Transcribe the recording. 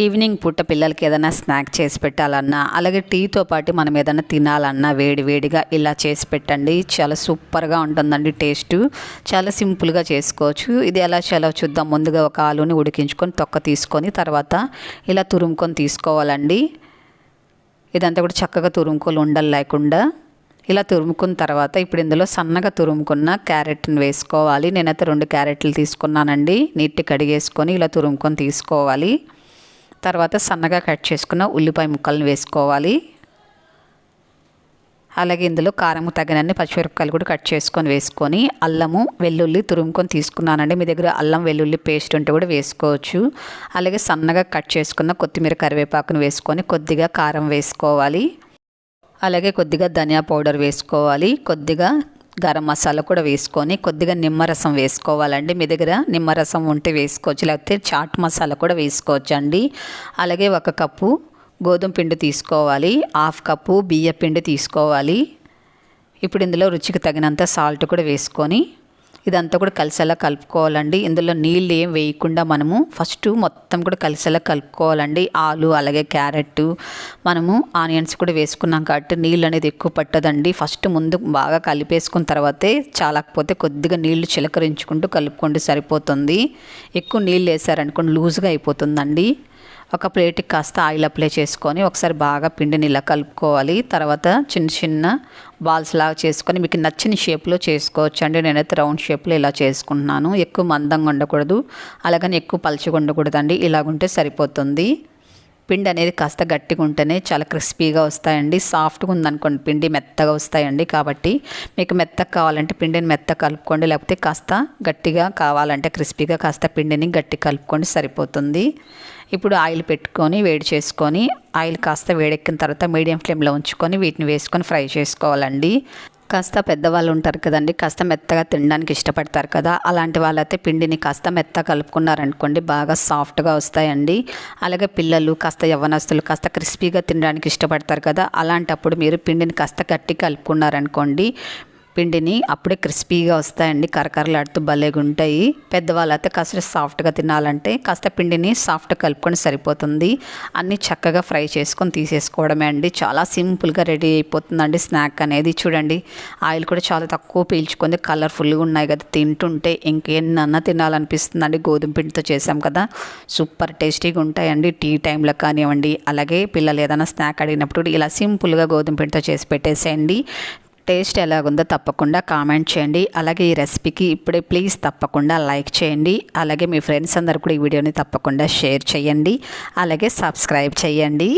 Evening పూట పిల్లలకి ఏదైనా స్నాక్ చేసి పెట్టాలన్నా అలాగే టీతో పాటు మనం ఏదైనా తినాలన్నా వేడి వేడిగా ఇలా చేసి పెట్టండి. చాలా సూపర్గా ఉంటుందండి టేస్ట్. చాలా సింపుల్గా చేసుకోవచ్చు. ఇది ఎలా చేయాలో చూద్దాం. ముందుగా ఒక ఆలుని ఉడికించుకొని తొక్క తీసుకొని తర్వాత ఇలా తురుముకొని తీసుకోవాలండి. ఇదంతా కూడా చక్కగా తురుముకొని ఉండలు లేకుండా. ఇలా తురుముకున్న తర్వాత ఇప్పుడు ఇందులో సన్నగా తురుముకున్న క్యారెట్ని వేసుకోవాలి. నేనైతే రెండు క్యారెట్లు తీసుకున్నానండి. నీట్గా కడిగేసుకొని ఇలా తురుముకొని తీసుకోవాలి. తర్వాత సన్నగా కట్ చేసుకున్న ఉల్లిపాయ ముక్కలను వేసుకోవాలి. అలాగే ఇందులో కారం తగినన్ని పచ్చిమిరపకాయలు కూడా కట్ చేసుకొని వేసుకొని అల్లము వెల్లుల్లి తురుముకొని తీసుకున్నానండి. మీ దగ్గర అల్లం వెల్లుల్లి పేస్ట్ ఉంటే కూడా వేసుకోవచ్చు. అలాగే సన్నగా కట్ చేసుకున్న కొత్తిమీర కరివేపాకును వేసుకొని కొద్దిగా కారం వేసుకోవాలి. అలాగే కొద్దిగా ధనియా పౌడర్ వేసుకోవాలి. కొద్దిగా గరం మసాలా కూడా వేసుకొని కొద్దిగా నిమ్మరసం వేసుకోవాలండి. మీ దగ్గర నిమ్మరసం ఉంటే వేసుకోవచ్చు లేకపోతే చాట్ మసాలా కూడా వేసుకోవచ్చు అండి. అలాగే ఒక కప్పు గోధుమ పిండి తీసుకోవాలి హాఫ్ కప్పు బియ్య పిండి తీసుకోవాలి. ఇప్పుడు ఇందులో రుచికి తగినంత సాల్ట్ కూడా వేసుకొని ఇదంతా కూడా కలిసేలా కలుపుకోవాలండి. ఇందులో నీళ్ళు ఏం వేయకుండా మనము ఫస్ట్ మొత్తం కూడా కలిసేలా కలుపుకోవాలండి. ఆలు అలాగే క్యారెట్ మనము ఆనియన్స్ కూడా వేసుకున్నాం కాబట్టి నీళ్ళు అనేది ఎక్కువ పట్టదండి. ఫస్ట్ ముందు బాగా కలిపేసుకున్న తర్వాతే చాలకపోతే కొద్దిగా నీళ్ళు చిలకరించుకుంటూ కలుపుకుంటే సరిపోతుంది. ఎక్కువ నీళ్ళు వేసారనుకోండి లూజ్గా అయిపోతుందండి. ఒక ప్లేట్కి కాస్త ఆయిల్ అప్లై చేసుకొని ఒకసారి బాగా పిండిని ఇలా కలుపుకోవాలి. తర్వాత చిన్న చిన్న బాల్స్ లాగా చేసుకొని మీకు నచ్చిన షేప్లో చేసుకోవచ్చు అండి. నేనైతే రౌండ్ షేప్లో ఇలా చేసుకుంటున్నాను. ఎక్కువ మందంగా ఉండకూడదు. అలాగని ఎక్కువ పలుచగా ఉండకూడదండి. ఇలాగుంటే సరిపోతుంది. పిండి అనేది కాస్త గట్టిగా ఉంటేనే చాలా క్రిస్పీగా వస్తాయండి. సాఫ్ట్గా ఉందనుకోండి పిండి మెత్తగా వస్తాయండి. కాబట్టి మీకు మెత్తగా కావాలంటే పిండిని మెత్త కలుపుకోండి. లేకపోతే కాస్త గట్టిగా కావాలంటే క్రిస్పీగా కాస్త పిండిని గట్టి కలుపుకోండి సరిపోతుంది. ఇప్పుడు ఆయిల్ పెట్టుకొని వేడి చేసుకొని ఆయిల్ కాస్త వేడెక్కిన తర్వాత మీడియం ఫ్లేమ్లో ఉంచుకొని వీటిని వేసుకొని ఫ్రై చేసుకోవాలండి. కాస్త పెద్దవాళ్ళు ఉంటారు కదండి కాస్త మెత్తగా తినడానికి ఇష్టపడతారు కదా. అలాంటి వాళ్ళైతే పిండిని కాస్త మెత్త కలుపుకున్నారనుకోండి బాగా సాఫ్ట్గా వస్తాయండి. అలాగే పిల్లలు కాస్త యవ్వనస్తులు కాస్త క్రిస్పీగా తినడానికి ఇష్టపడతారు కదా. అలాంటప్పుడు మీరు పిండిని కాస్త గట్టి కలుపుకున్నారనుకోండి పిండిని అప్పుడే క్రిస్పీగా వస్తాయండి. కరకరలాడుతూ భలేగా ఉంటాయి పెద్దవాళ్ళు అయితే కాస్త సాఫ్ట్గా తినాలంటే కాస్త పిండిని సాఫ్ట్ కలుపుకొని సరిపోతుంది. అన్నీ చక్కగా ఫ్రై చేసుకొని తీసేసుకోవడమే అండి. చాలా సింపుల్గా రెడీ అయిపోతుందండి స్నాక్ అనేది. చూడండి ఆయిల్ కూడా చాలా తక్కువ పీల్చుకుంది. కలర్ఫుల్గా ఉన్నాయి కదా తింటుంటే ఇంకేనన్నా తినాలనిపిస్తుందండి. గోధుమ పిండితో చేసాం కదా సూపర్ టేస్టీగా ఉంటాయండి. టీ టైంలో కానివ్వండి అలాగే పిల్లలు ఏదైనా స్నాక్ అడిగినప్పుడు ఇలా సింపుల్గా గోధుమ పిండితో చేసి పెట్టేసేయండి. టేస్ట్ ఎలాగుందో తప్పకుండా కామెంట్ చేయండి. అలాగే ఈ రెసిపీకి ఇప్పుడే ప్లీజ్ తప్పకుండా లైక్ చేయండి. అలాగే మీ ఫ్రెండ్స్ అందరు కూడా ఈ వీడియోని తప్పకుండా షేర్ చేయండి. అలాగే సబ్స్క్రైబ్ చేయండి.